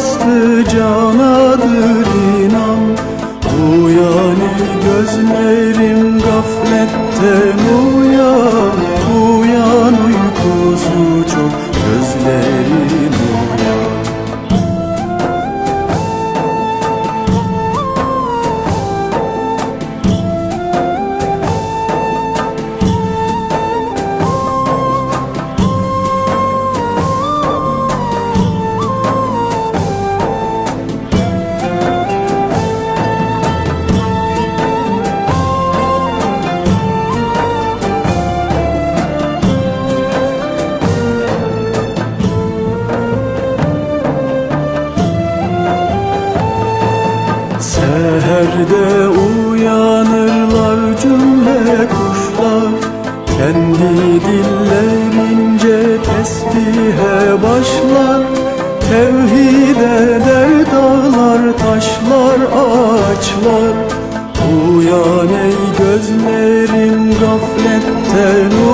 Kastı canadır inan. Uyan ey gözlerim gafletten uyan. Uyan uykusu çok gözlerim Seherde uyanırlar cümle kuşlar. Kendi dillerince tesbihe başlar. Tevhid eder dağlar, taşlar, ağaçlar. Uyan ey gözlerim gafletten uyan